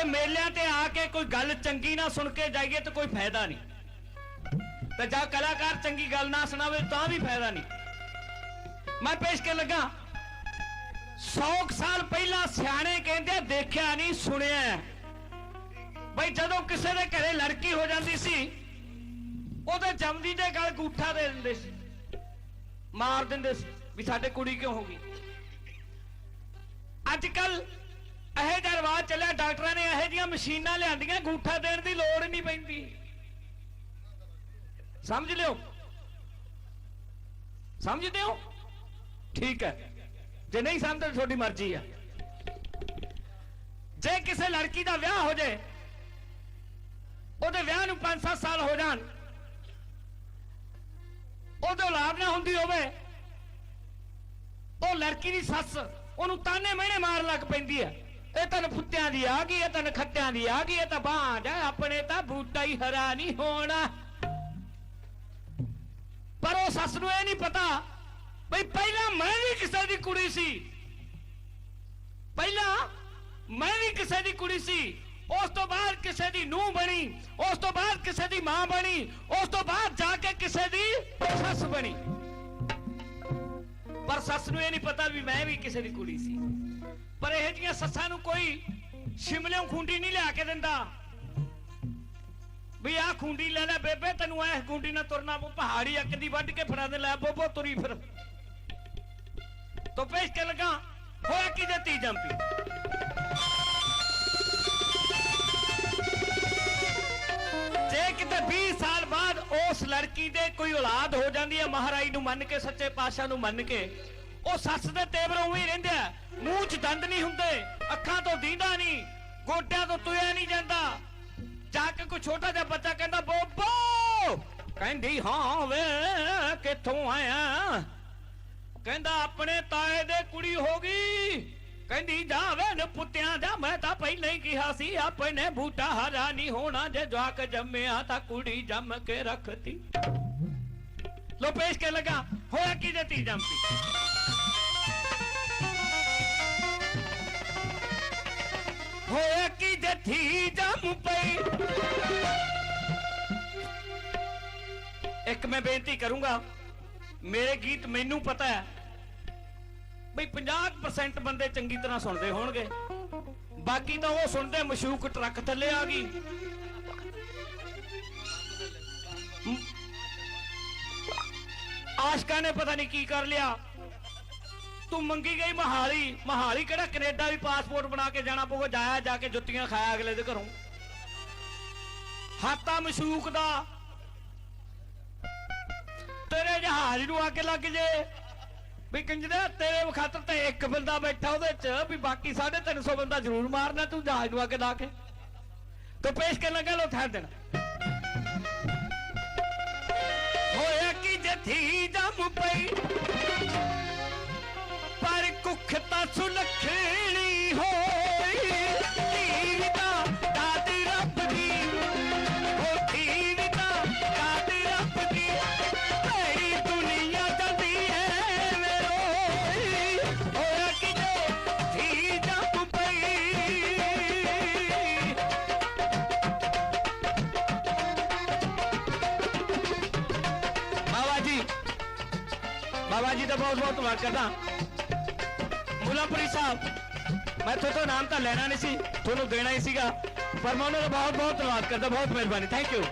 ਜੇ ਮੇਲਿਆਂ ਤੇ ਆ ਕੇ ਕੋਈ ਗੱਲ ਚੰਗੀ ਨਾ ਸੁਣ ਕੇ ਜਾਈਏ ਤਾਂ ਕੋਈ ਫਾਇਦਾ ਨਹੀਂ। ਤੇ ਜਾਂ ਕਲਾਕਾਰ ਚੰਗੀ ਗੱਲ ਨਾ ਸੁਣਾਵੇ ਤਾਂ ਵੀ ਫਾਇਦਾ ਨਹੀਂ। ਮੈਂ ਪੇਸ਼ ਕਰ ਲੱਗਾ। 100 ਸਾਲ ਪਹਿਲਾਂ ਸਿਆਣੇ ਕਹਿੰਦੇ, ਦੇਖਿਆ ਨਹੀਂ, ਸੁਣਿਆ ਬਈ ਜਦੋਂ ਕਿਸੇ ਦੇ ਘਰੇ ਲੜਕੀ ਹੋ ਜਾਂਦੀ ਸੀ, ਉਹਦੇ ਜੰਮਦੀ ਦੇ ਗਲ ਗੂਠਾ ਦੇ ਦਿੰਦੇ ਸੀ। ਮਾਰ ਦਿੰਦੇ ਸੀ ਵੀ ਸਾਡੇ ਕੁੜੀ ਕਿਉਂ ਹੋ ਗਈ? ਅੱਜ ਕੱਲ ਇਹ ਜਿਹਾ ਰਿਵਾਜ ਚੱਲਿਆ, ਡਾਕਟਰਾਂ ਨੇ ਇਹੋ ਜਿਹੀਆਂ ਮਸ਼ੀਨਾਂ ਲਿਆਂਦੀਆਂ ਗੂਠਾ ਦੇਣ ਦੀ ਲੋੜ ਨਹੀਂ ਪੈਂਦੀ। ਸਮਝ ਲਿਓ? ਸਮਝਦੇ ਹੋ? ਠੀਕ ਹੈ। ਜੇ ਨਹੀਂ ਸਮਝਦੇ ਤੁਹਾਡੀ ਮਰਜ਼ੀ ਹੈ। ਜੇ ਕਿਸੇ ਲੜਕੀ ਦਾ ਵਿਆਹ ਹੋ ਜਾਏ, ਉਹਦੇ ਵਿਆਹ ਨੂੰ 5-7 ਸਾਲ ਹੋ ਜਾਣ, ਉਹਦੇ ਔਲਾਦ ਨਾ ਹੁੰਦੀ ਹੋਵੇ, ਉਹ ਲੜਕੀ ਦੀ ਸੱਸ ਉਹਨੂੰ ਤਾਨੇ ਮਹਿਣੇ ਮਾਰਨ ਲੱਗ ਪੈਂਦੀ ਹੈ। ਇਹ ਤਾਂ ਪੁੱਤਿਆਂ ਦੀ ਆ ਗਈ, ਇਹ ਤਾਂ ਖੱਤਿਆਂ ਦੀ ਆ ਗਈ, ਇਹ ਤਾਂ ਬਾਂਝ ਹੈ ਆਪਣੇ ਤਾਂ ਬੂਟਾ ਹੀ ਹਰਾ ਨਹੀਂ ਹੋਣਾ। ਪਰ ਉਹ ਸੱਸ ਨੂੰ ਇਹ ਨਹੀਂ ਪਤਾ ਬਈ ਪਹਿਲਾਂ ਮੈਂ ਵੀ ਕਿਸੇ ਦੀ ਕੁੜੀ ਸੀ। ਪਹਿਲਾਂ ਮੈਂ ਵੀ ਕਿਸੇ ਦੀ ਕੁੜੀ ਸੀ। ਉਸ ਤੋਂ ਬਾਅਦ ਕਿਸੇ ਦੀ ਨੂੰਹ ਬਣੀ, ਉਸ ਤੋਂ ਬਾਅਦ ਕਿਸੇ ਦੀ ਮਾਂ ਬਣੀ, ਉਸ ਤੋਂ ਬਾਅਦ ਜਾ ਕੇ ਕਿਸੇ ਦੀ ਸੱਸ ਬਣੀ। ਪਰ ਸੱਸ ਨੂੰ ਇਹ ਨਹੀਂ ਪਤਾ ਵੀ ਮੈਂ ਵੀ ਕਿਸੇ ਦੀ ਕੁੜੀ ਸੀ। ਪਰ ਇਹ ਜੀਆਂ ਸੱਸਾਂ ਨੂੰ ਕੋਈ ਸ਼ਿਮਲਿਓਂ ਖੁੰਡੀ ਨਹੀਂ ਲਿਆ ਕੇ ਦਿੰਦਾ। ਵੀ ਆਹ ਖੁੰਡੀ ਲੈ ਲੈ ਬੇਬੇ, ਤੈਨੂੰ ਐ ਖੁੰਡੀ ਨਾਲ ਤੁਰਨਾ ਪਊ, ਪਹਾੜੀ ਅੱਕ ਦੀ ਵੱਢ ਕੇ ਫੜਾ ਦੇ, ਲੈ ਬੋਬੋ ਤੁਰੀ ਫਿਰ। ਤੋ ਪੇਸ਼ ਕੇ ਲਗਾ, ਹੋਇਆ ਕੀ ਦੇ ਜੰਪੀ? ਜੇ ਕਿਤੇ 20 ਸਾਲ ਬਾਅਦ ਉਸ ਲੜਕੀ ਦੇ ਕੋਈ ਔਲਾਦ ਹੋ ਜਾਂਦੀ ਹੈ, ਮਹਾਰਾਜ ਨੂੰ ਮੰਨ ਕੇ, ਸੱਚੇ ਪਾਤਸ਼ਾਹ ਨੂੰ ਮੰਨ ਕੇ ਉਹ ਸੱਸ ਦੇ ਤੇਵਰ ਉਵੇਂ ਹੀ ਰਹਿੰਦੇ ਆ। ਮੂੰਹ 'ਚ ਦੰਦ ਨਹੀਂ ਹੁੰਦੇ, ਅੱਖਾਂ ਤੋਂ ਦੀਂਦਾ ਨਹੀਂ ਗੋਟਿਆਂ ਤੋਂ ਤੁਰਿਆ ਨਹੀਂ ਜਾਂਦਾ। ਜਾ ਕੇ ਕੋਈ ਛੋਟਾ ਜਿਹਾ ਬੱਚਾ ਕਹਿੰਦਾ, ਬੋਬੋ! ਕਹਿੰਦੀ, ਹਾਂ, ਵੇ, ਕਿੱਥੋਂ ਆਇਆ? ਕਹਿੰਦਾ, ਆਪਣੇ ਤਾਏ ਦੇ ਕੁੜੀ ਹੋ ਗਈ। ਕਹਿੰਦੀ, ਜਾਵੇ ਨ ਪੁੱਤਿਆਂ ਦਾ, ਮੈਂ ਤਾਂ ਪਹਿਲਾਂ ਹੀ ਕਿਹਾ ਸੀ, ਆਪਣੇ ਬੂਟਾ ਹਰਾ ਨਹੀਂ ਹੋਣਾ, ਜੇ ਜਵਾਕ ਜੰਮਿਆ ਤਾਂ ਕੁੜੀ ਜੰਮ ਕੇ ਰੱਖਤੀ। ਲੋ, ਪੇਸ਼ ਕੇ ਲਗਾ। ਹੋਇਆ ਕੀ ਜੇ ਤੀ ਜੰਮੀ ਹੋਇਆ ਕੀ ਜੇ ਥੀ ਜੰਮ ਪਈ ਇੱਕ ਮੈਂ ਬੇਨਤੀ ਕਰੂੰਗਾ ਮੇਰੇ ਗੀਤ ਮੈਨੂੰ ਪਤਾ ਹੈ ਬਈ 50% ਬੰਦੇ ਚੰਗੀ ਤਰ੍ਹਾਂ ਸੁਣਦੇ ਹੋਣਗੇ ਬਾਕੀ ਤਾਂ ਉਹ ਸੁਣਦੇ ਮਸ਼ੂਕ ਟਰੱਕ ਥੱਲੇ ਆ ਗਈ ਮ- ਆਸ਼ਕਾਂ ਨੇ ਪਤਾ ਨਹੀਂ ਕੀ ਕਰ ਲਿਆ ਤੂੰ ਮੰਗੀ ਗਈ ਮਹਾਲੀ। ਮਹਾਲੀ ਕਿਹੜਾ ਕੈਨੇਡਾ ਵੀ ਪਾਸਪੋਰਟ ਬਣਾ ਕੇ ਜਾਣਾ ਪਊਗਾ, ਜਾਇਆ ਜਾ ਕੇ ਜੁੱਤੀਆਂ ਖਾਇਆ ਅਗਲੇ ਦੇ ਘਰੋਂ। ਹਾਤਾ ਮਸ਼ੂਕ ਦਾ। ਤੇਰੇ ਜਹਾਜ਼ ਨੂੰ ਅੱਗ ਲੱਗ ਜੇ। ਵੀ ਕੰਜਰਾ, ਤੇਰੇ ਖਾਤਰ ਤੇ ਇੱਕ ਬੰਦਾ ਬੈਠਾ ਉਹਦੇ ਚ, ਵੀ ਬਾਕੀ 350 ਬੰਦਾ ਜ਼ਰੂਰ ਮਾਰਨਾ ਤੂੰ ਜਹਾਜ਼ ਨੂੰ ਅੱਗ ਲਾ ਕੇ। ਤੇ ਪੇਸ਼ ਕਰਨ ਲੱਗਾ ਲੋ ਠਹਿਰ ਦੇਣਾ। ਹੋਇਆ ਕਿ ਜਥੀ ਜੰਮ ਪਈ? ਪਰ ਤਾਂ ਸੁਲੱਖਣੀ ਹੋਈ। ਧੀ ਦਾ ਦਾਦੀ ਰੱਬ ਦੀ ਉਹ ਧੀ ਦਾ ਦਾਦੀ ਰੱਬ ਦੀ ਭੈੜੀ ਦੁਨੀਆ ਚੱਲਦੀ ਏ ਮੇਰੋਈ ਹੋਇਆ ਕਿ ਧੀ ਜੰਮ ਪਈ ਬਾਬਾ ਜੀ ਬਾਬਾ ਜੀ ਦਾ ਬਹੁਤ ਬਹੁਤ ਧੰਨਵਾਦ ਕਰਦਾ। ਮੁਲਾਪੁਰੀ ਸਾਹਿਬ। ਮੈਂ ਤੁਹਾਡਾ ਨਾਮ ਤਾਂ ਲੈਣਾ ਨਹੀਂ ਸੀ, ਤੁਹਾਨੂੰ ਦੇਣਾ ਹੀ ਸੀਗਾ। ਪਰ ਮੈਂ ਉਹਨਾਂ ਦਾ ਬਹੁਤ ਬਹੁਤ ਧੰਨਵਾਦ ਕਰਦਾ, ਬਹੁਤ ਮਿਹਰਬਾਨੀ। ਥੈਂਕ ਯੂ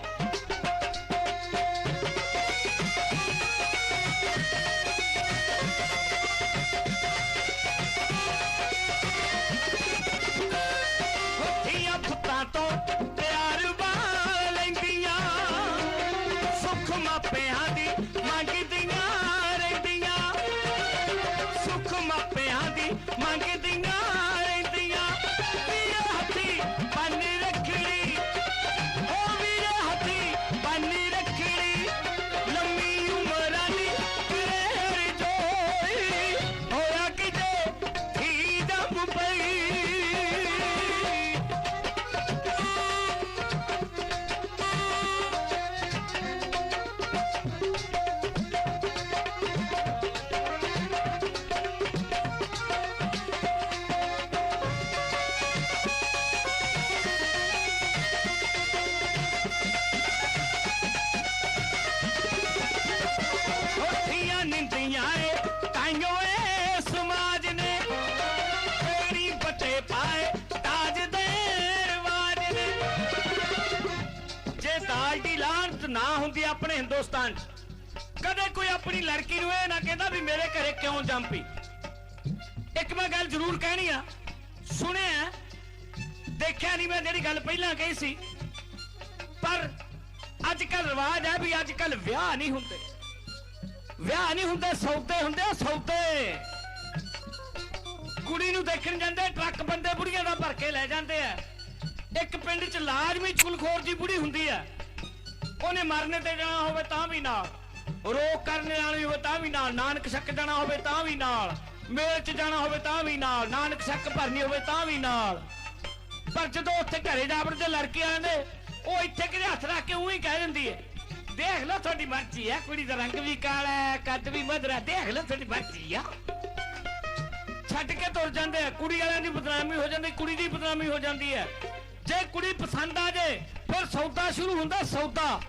ਸੁੱਖ ਮਾਪਿਆਂ ਦੀ ਮੰਗਦੀਆਂ ਪਾਰਟੀ ਲਾਂਟ ਨਾ ਹੁੰਦੀ ਆਪਣੇ ਹਿੰਦੁਸਤਾਨ 'ਚ। ਕਦੇ ਕੋਈ ਆਪਣੀ ਲੜਕੀ ਨੂੰ ਇਹ ਨਾ ਕਹਿੰਦਾ ਵੀ ਮੇਰੇ ਘਰੇ ਕਿਉਂ ਜੰਪੀ ਇੱਕ ਮੈਂ ਗੱਲ ਜ਼ਰੂਰ ਕਹਿਣੀ ਆ। ਸੁਣਿਆ ਦੇਖਿਆ ਨਹੀਂ ਮੈਂ ਜਿਹੜੀ ਗੱਲ ਪਹਿਲਾਂ ਕਹੀ ਸੀ। ਪਰ ਅੱਜ ਕੱਲ ਰਿਵਾਜ ਹੈ ਵੀ ਅੱਜ ਕੱਲ ਵਿਆਹ ਨਹੀਂ ਹੁੰਦੇ। ਵਿਆਹ ਨਹੀਂ ਹੁੰਦੇ, ਸੌਦੇ ਹੁੰਦੇ ਆ, ਸੌਦੇ। ਕੁੜੀ ਨੂੰ ਦੇਖਣ ਜਾਂਦੇ, ਟਰੱਕ ਬੰਦੇ ਬੁੜੀਆਂ ਦਾ ਭਰ ਕੇ ਲੈ ਜਾਂਦੇ ਆ। ਇੱਕ ਪਿੰਡ 'ਚ ਲਾਜ਼ਮੀ ਚੁਲਖੋਰ ਦੀ ਬੁੜੀ ਹੁੰਦੀ ਆ। ਉਹਨੇ ਮਰਨੇ ਤੇ ਜਾਣਾ ਹੋਵੇ ਤਾਂ ਵੀ ਨਾਲ। ਰੋਕ ਕਰਨ ਵਾਲੀ ਹੋਵੇ ਤਾਂ ਵੀ ਨਾਲ। ਨਾਨਕ ਛੱਕ ਜਾਣਾ ਹੋਵੇ ਤਾਂ ਵੀ ਨਾਲ। ਮੇਲ 'ਚ ਜਾਣਾ ਹੋਵੇ ਤਾਂ ਵੀ ਨਾਲ। ਨਾਨਕ ਛੱਕ ਭਰਨੀ ਹੋਵੇ ਤਾਂ ਵੀ ਨਾਲ। ਪਰ ਜਦੋਂ ਉੱਥੇ ਘਰੇ ਜਾਵੜ ਦੇ ਲੜਕੇ ਆਂਦੇ ਉਹ ਇੱਥੇ ਕਿਤੇ ਹੱਥ ਰੱਖ ਕੇ ਉਹੀ ਕਹਿ ਦਿੰਦੀ ਹੈ ਦੇਖ ਲਓ ਤੁਹਾਡੀ ਮਰਜ਼ੀ ਹੈ ਕੁੜੀ ਦਾ ਰੰਗ ਵੀ ਕਾਲਾ ਹੈ, ਕੱਦ ਵੀ ਮਧਰਾ, ਦੇਖ ਲਓ ਤੁਹਾਡੀ ਮਰਜ਼ੀ ਆ। ਛੱਡ ਕੇ ਤੁਰ ਜਾਂਦੇ ਆ। ਕੁੜੀ ਵਾਲਿਆਂ ਦੀ ਬਦਨਾਮੀ ਹੋ ਜਾਂਦੀ, ਕੁੜੀ ਦੀ ਬਦਨਾਮੀ ਹੋ ਜਾਂਦੀ ਹੈ ਜੇ ਕੁੜੀ ਪਸੰਦ ਆ ਜੇ ਫਿਰ ਸੌਦਾ ਸ਼ੁਰੂ ਹੁੰਦਾ, ਸੌਦਾ।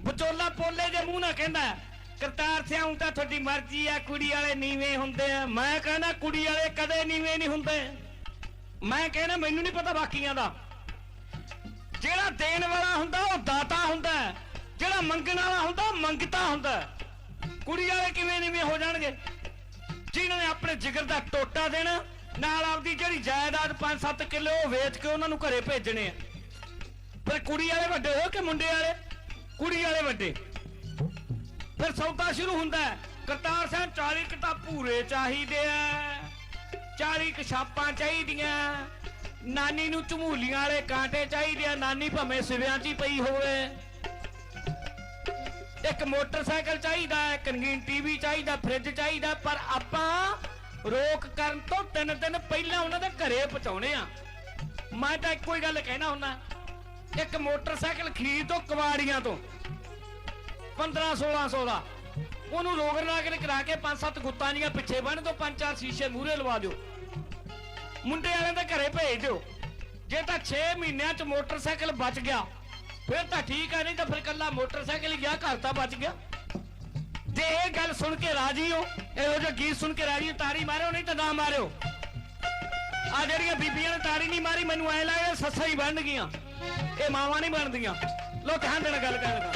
ਵਿਚੋਲਾ ਪੋਲੇ ਦੇ ਮੂੰਹ ਨਾਲ ਕਹਿੰਦਾ, ਕਰਤਾਰ ਸਿਆਉਂ ਤਾਂ ਤੁਹਾਡੀ ਮਰਜ਼ੀ ਆ, ਕੁੜੀ ਵਾਲੇ ਨੀਵੇਂ ਹੁੰਦੇ ਆ। ਮੈਂ ਕਹਿੰਦਾ, ਕੁੜੀ ਵਾਲੇ ਕਦੇ ਨੀਵੇਂ ਨਹੀਂ ਹੁੰਦੇ। ਮੈਂ ਕਹਿੰਦਾ, ਮੈਨੂੰ ਨਹੀਂ ਪਤਾ ਬਾਕੀਆਂ ਦਾ। ਜਿਹੜਾ ਦੇਣ ਵਾਲਾ ਹੁੰਦਾ, ਉਹ ਦਾਤਾ ਹੁੰਦਾ ਜਿਹੜਾ ਮੰਗਣ ਵਾਲਾ ਹੁੰਦਾ, ਉਹ ਮੰਗਤਾ ਹੁੰਦਾ ਕੁੜੀ ਵਾਲੇ ਕਿਵੇਂ ਨੀਵੇਂ ਹੋ ਜਾਣਗੇ? ਜਿਨ੍ਹਾਂ ਨੇ ਆਪਣੇ ਜਿਗਰ ਦਾ ਟੋਟਾ ਦੇਣਾ, ਨਾਲ ਆਪਦੀ ਜਿਹੜੀ ਜਾਇਦਾਦ 5-7 ਕਿਲੋ ਉਹ ਵੇਚ ਕੇ ਉਹਨਾਂ ਨੂੰ ਘਰੇ ਭੇਜਣੇ ਆ। ਪਰ ਕੁੜੀ ਵਾਲੇ ਵੱਡੇ ਹੋ ਕੇ ਮੁੰਡੇ ਵਾਲੇ? ਕੁੜੀ ਵਾਲੇ ਵੱਡੇ। ਫਿਰ ਸੌਦਾ ਸ਼ੁਰੂ ਹੁੰਦਾ ਹੈ। ਕਰਤਾਰ ਸਿੰਘ 40 ਕਿਤਾ ਭੂਰੇ ਚਾਹੀਦੇ ਆ। 40 ਕਛਾਪਾਂ ਚਾਹੀਦੀਆਂ। ਨਾਨੀ ਨੂੰ ਝਮੂਲੀਆਂ ਵਾਲੇ ਕਾਂਟੇ ਚਾਹੀਦੇ ਆ। ਨਾਨੀ ਭਵੇਂ ਸਿਵਿਆਂ 'ਚ ਹੀ ਪਈ ਹੋਵੇ। ਇੱਕ ਮੋਟਰਸਾਈਕਲ ਚਾਹੀਦਾ ਹੈ ਕੰਗੀਨ ਟੀਵੀ ਚਾਹੀਦਾ, ਫ੍ਰਿਜ ਚਾਹੀਦਾ, ਪਰ ਆਪਾਂ ਰੋਕ ਕਰਨ ਤੋਂ ਤਿੰਨ ਦਿਨ ਪਹਿਲਾਂ ਉਹਨਾਂ ਦੇ ਘਰੇ ਪਹੁੰਚਾਉਣੇ ਆ। ਮੈਂ ਤਾਂ ਇੱਕੋ ਹੀ ਗੱਲ ਕਹਿਣਾ ਹੁੰਦਾ। ਇੱਕ ਮੋਟਰਸਾਈਕਲ ਖੀਰ ਤੋਂ ਕਵਾੜੀਆਂ ਤੋਂ। 15 1600 ਦਾ। ਉਹਨੂੰ ਰੋਗਰ ਰਾਗਨ ਕਰਾ ਕੇ ਪੰਜ ਸੱਤ ਗੁੱਤਾਂ ਜੀਆਂ ਪਿੱਛੇ ਬੰਨ ਦੋ, ਪੰਜ ਚਾਰ ਸ਼ੀਸ਼ੇ ਮੂਹਰੇ ਲਵਾ ਦਿਓ। ਮੁੰਡੇ ਵਾਲਿਆਂ ਦੇ ਘਰੇ ਭੇਜ ਦਿਓ। ਜੇ ਤਾਂ 6 ਮਹੀਨਿਆਂ ਚ ਮੋਟਰਸਾਈਕਲ ਬਚ ਗਿਆ, ਫਿਰ ਤਾਂ ਠੀਕ ਆ, ਨਹੀਂ ਤਾਂ ਫਿਰ ਕੱਲਾ ਮੋਟਰਸਾਈਕਲ ਹੀ ਗਿਆ, ਘਰ ਤਾਂ ਬਚ ਗਿਆ। ਜੇ ਇਹ ਗੱਲ ਸੁਣ ਕੇ ਰਾਜੀ ਹੋ, ਇਹੋ ਜਿਹਾ ਗੀਤ ਸੁਣ ਕੇ ਰਾਜੀ ਹੋ ਤਾਰੀ ਮਾਰਿਓ, ਨਹੀਂ ਤਾਂ ਨਾ ਮਾਰਿਓ। ਆ ਜਿਹੜੀਆਂ ਬੀਬੀਆਂ ਨੇ ਤਾਰੀ ਨਹੀਂ ਮਾਰੀ, ਮੈਨੂੰ ਐ ਲੱਗਦਾ ਸੱਸਾਂ ਹੀ ਬਣ ਗਈਆਂ। ਇਹ ਮਾਵਾਂ ਨਹੀਂ ਬਣਦੀਆਂ। ਲੋ ਧਿਆਨ ਦੇਣਾ ਗੱਲ ਕਰਨ ਦਾ।